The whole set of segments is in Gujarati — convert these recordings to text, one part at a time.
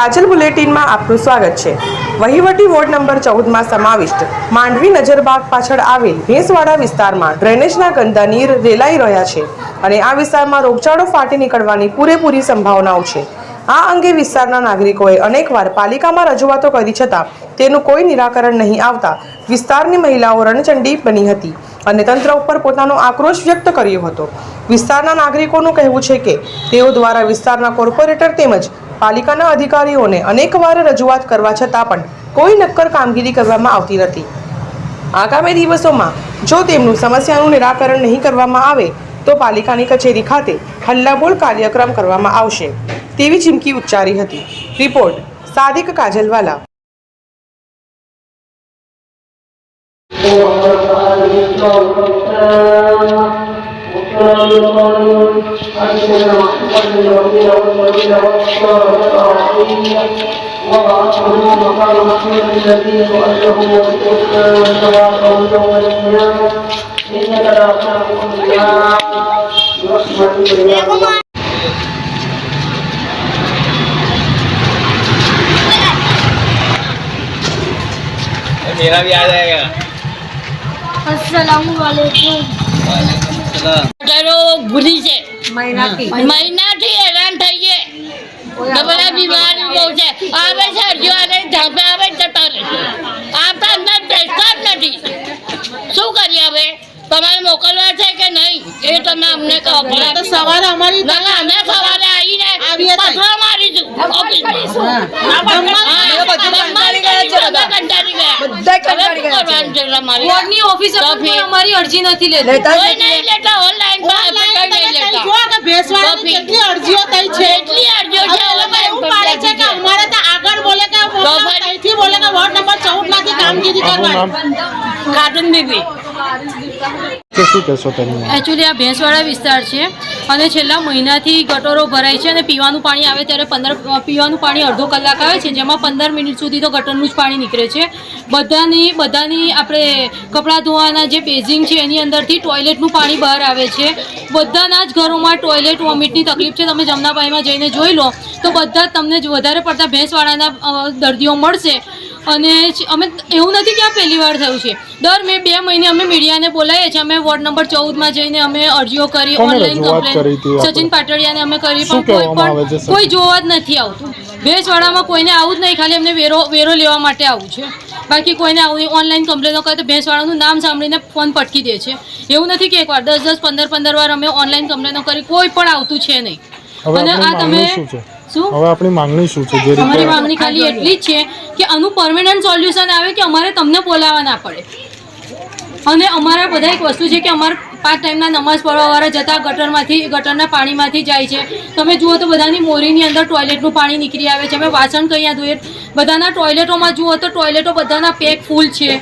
કાજલ બુલેટિનમાં આપનું સ્વાગત છે. વહીવટી વોર્ડ નંબર ચૌદમાં સમાવિષ્ટ માંડવી નજરબાગ પાછળ આવેલ ભેંસવાડા વિસ્તારમાં ડ્રેનેજના ગંદા નીર રેલાઈ રહ્યા છે અને આ વિસ્તારમાં રોગચાળો ફાટી નીકળવાની પૂરેપૂરી સંભાવનાઓ છે. આ અંગે વિસ્તારના નાગરિકોએ અનેકવાર પાલિકામાં રજૂઆતો કરી છતાં તેનું કોઈ નિરાકરણ નહીં આવતા વિસ્તારની મહિલાઓ રણચંડી બની હતી અને તંત્ર ઉપર પોતાનો આક્રોશ વ્યક્ત કર્યો હતો. વિસ્તારના નાગરિકોનું કહેવું છે કે તેઓ દ્વારા વિસ્તારના કોર્પોરેટર તેમજ પાલિકાના અધિકારીઓને અનેકવાર રજૂઆત કરવા છતાં પણ કોઈ નક્કર કામગીરી કરવામાં આવતી નથી. આગામી દિવસોમાં જો તેમનું સમસ્યાનું નિરાકરણ નહીં કરવામાં આવે, તો પાલિકાની કચેરી ખાતે હલ્લાબોલ કાર્યક્રમ કરવામાં આવશે. તેવી ચીમકી ઉચ્ચારી હતી. રિપોર્ટ સાદિક કાજલવાલા. إنك मेरा भी आ जाएगा असलामुअलैकुम ડરો ભૂલી છે. મહિનાથી. હેરાન થઈએ બધા બીમારી બહુ છે. આવે છે અરજીઓ અને ધાપે આવે જતા રહે આપણા અંદર બેસતા જ નથી. શું કરીએ હવે? તમારે મોકલવા છે કે નહીં? એ તમે અમને કહો તો સવારે અમારી ના ના અમે સવારે આવીને આવીએ મારીશું કંટાળી ગયા ઓફિસે અમારી અરજી નથી લેતી. જો કેટલી અરજીઓ થઈ છે? એટલી અરજીઓ છે? એવું પાડે છે કે અમારે તો આગળ બોલે કે તો અહીંથી બોલે કે વોર્ડ નંબર ચૌદમાંથી કામગીરી કરવાની. ખાટુન બીબી કે શું કહેશો તમે? એકચ્યુઅલી આ ભેંસવાડા વિસ્તાર છે અને છેલ્લા મહિનાથી ગટરો ભરાય છે અને પીવાનું પાણી આવે ત્યારે પંદર પીવાનું પાણી અડધો કલાક આવે છે, જેમાં પંદર મિનિટ સુધી તો ગટરનું જ પાણી નીકળે છે. બધાની બધાની આપણે કપડાં ધોવાના જે બેઝિંગ છે, એની અંદરથી ટોયલેટનું પાણી બહાર આવે છે. બધાના જ ઘરોમાં ટોયલેટ વોમિટની તકલીફ છે. તમે જમનાબાઈમાં જઈને જોઈ લો, તો બધા તમને વધારે પડતા ભેંસવાળાના દર્દીઓ મળશે. અને અમે એવું નથી કે આ પહેલી વાર થયું છે. દર મે બે મહિને અમે મીડિયાને બોલાવીએ છીએ. અમે વોર્ડ નંબર ચૌદમાં જઈને અમે અરજીઓ કરી ઓનલાઈન કમ્પ્લેન સચિન પાટડિયાને અમે કરી પણ કોઈ પણ કોઈ જોવા જ નથી આવતું. ભેંસવાડામાં કોઈને આવું જ નહીં ખાલી એમને વેરો વેરો લેવા માટે આવું છે. બાકી કોઈને આવું ઓનલાઈન કમ્પ્લેનો કરે તો ભેંસવાળાનું નામ સાંભળીને ફોન પટકી દે છે. એવું નથી કે એકવાર દસ દસ પંદર પંદર વાર અમે ઓનલાઈન કમ્પ્લેનો કરી કોઈ પણ આવતું છે નહીં. અને આ તમે શું? હવે આપણી માંગણી શું છે? જે અમારી માંગણી ખાલી એટલી જ છે કે આનું પરમેનન્ટ સોલ્યુશન આવે કે અમારે તમને બોલાવવા ના પડે. અને અમારા બધા એક વસ્તુ છે કે અમારે પાંચ ટાઈમના નમાઝ પડવાવાળા જતા ગટરમાંથી ગટરના પાણીમાંથી જાય છે. તમે જુઓ તો બધાની મોરીની અંદર ટોયલેટનું પાણી નીકળી આવે છે. અમે વાસણ કઅહીંયા ધોઈએ બધાના ટોયલેટોમાં જુઓ તો ટોયલેટો બધાના પેક ફૂલ છે.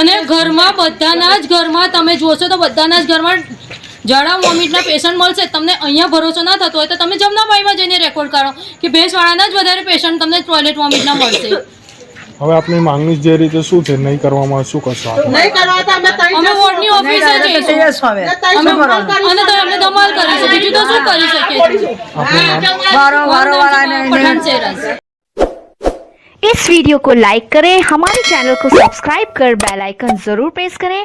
અને ઘરમાં બધાના જ ઘરમાં તમે જોશો તો બધાના જ ઘરમાં ઝાડા વોમિટના પેશન્ટ મળશે તમને અહીંયા ભરોસો ના થતો હોય તો તમે જમનાબાઈમાં જઈને રેકોર્ડ કરો કે ભેંસવાળાના જ વધારે પેશન્ટ તમને ટોયલેટ વોમિટના મળશે હવે આપણી માંગણી જે રીતે શું છે નહીં કરવામાં શું કરશો આપણે નહીં કરવા તો અમે તઈ અમે વોર્ડની ઓફિસે જઈશું ને તઈ અમે સંપર્ક કરીશું. અને તો અમે ધમાલ કરીશું બીજું તો શું કરી શકીએ છીએ આપનું નામ પઠાણ શેરાઝ इस वीडियो को लाइक करें हमारे चैनल को सब्सक्राइब कर बेल आइकन जरूर प्रेस करें